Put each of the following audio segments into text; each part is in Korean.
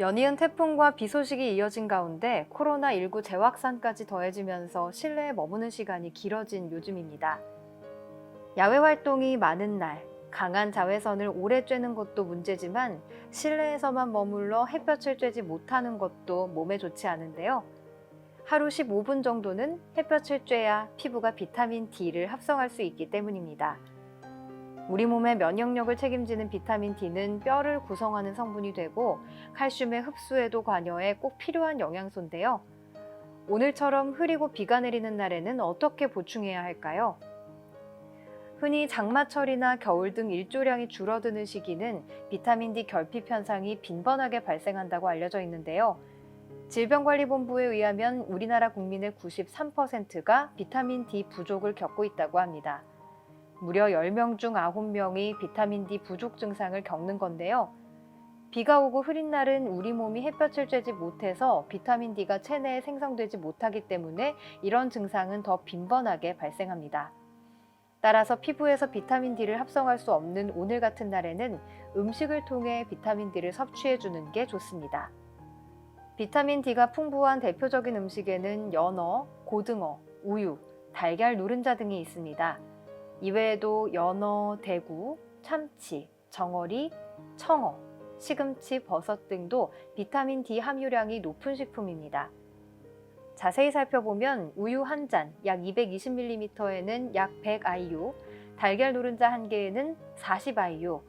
연이은 태풍과 비 소식이 이어진 가운데 코로나19 재확산까지 더해지면서 실내에 머무는 시간이 길어진 요즘입니다. 야외 활동이 많은 날, 강한 자외선을 오래 쬐는 것도 문제지만 실내에서만 머물러 햇볕을 쬐지 못하는 것도 몸에 좋지 않은데요. 하루 15분 정도는 햇볕을 쬐야 피부가 비타민 D를 합성할 수 있기 때문입니다. 우리 몸의 면역력을 책임지는 비타민 D는 뼈를 구성하는 성분이 되고 칼슘의 흡수에도 관여해 꼭 필요한 영양소인데요. 오늘처럼 흐리고 비가 내리는 날에는 어떻게 보충해야 할까요? 흔히 장마철이나 겨울 등 일조량이 줄어드는 시기는 비타민 D 결핍 현상이 빈번하게 발생한다고 알려져 있는데요. 질병관리본부에 의하면 우리나라 국민의 93%가 비타민 D 부족을 겪고 있다고 합니다. 무려 10명 중 9명이 비타민 D 부족 증상을 겪는 건데요. 비가 오고 흐린 날은 우리 몸이 햇볕을 쬐지 못해서 비타민 D가 체내에 생성되지 못하기 때문에 이런 증상은 더 빈번하게 발생합니다. 따라서 피부에서 비타민 D를 합성할 수 없는 오늘 같은 날에는 음식을 통해 비타민 D를 섭취해 주는 게 좋습니다. 비타민 D가 풍부한 대표적인 음식에는 연어, 고등어, 우유, 달걀 노른자 등이 있습니다. 이외에도 연어, 대구, 참치, 정어리, 청어, 시금치, 버섯 등도 비타민 D 함유량이 높은 식품입니다. 자세히 살펴보면 우유 한 잔, 약 220ml에는 약 100IU, 달걀 노른자 한 개에는 40IU,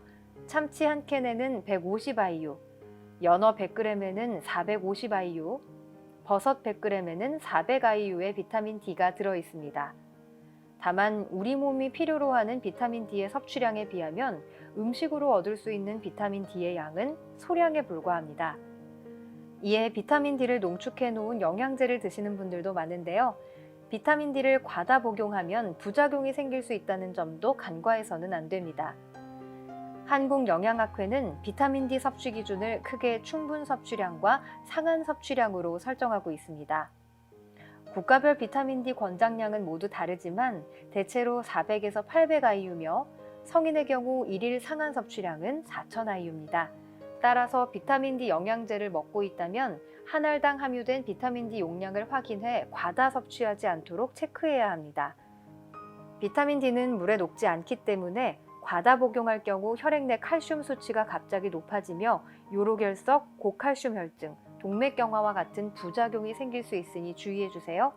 참치 한 캔에는 150IU, 연어 100g에는 450IU, 버섯 100g에는 400IU의 비타민 D가 들어 있습니다. 다만 우리 몸이 필요로 하는 비타민 D의 섭취량에 비하면 음식으로 얻을 수 있는 비타민 D의 양은 소량에 불과합니다. 이에 비타민 D를 농축해 놓은 영양제를 드시는 분들도 많은데요. 비타민 D를 과다 복용하면 부작용이 생길 수 있다는 점도 간과해서는 안 됩니다. 한국영양학회는 비타민 D 섭취 기준을 크게 충분 섭취량과 상한 섭취량으로 설정하고 있습니다. 국가별 비타민 D 권장량은 모두 다르지만 대체로 400에서 800IU며 성인의 경우 일일 상한 섭취량은 4000IU입니다. 따라서 비타민 D 영양제를 먹고 있다면 한 알당 함유된 비타민 D 용량을 확인해 과다 섭취하지 않도록 체크해야 합니다. 비타민 D는 물에 녹지 않기 때문에 과다 복용할 경우 혈액 내 칼슘 수치가 갑자기 높아지며 요로결석, 고칼슘 혈증, 동맥경화와 같은 부작용이 생길 수 있으니 주의해 주세요.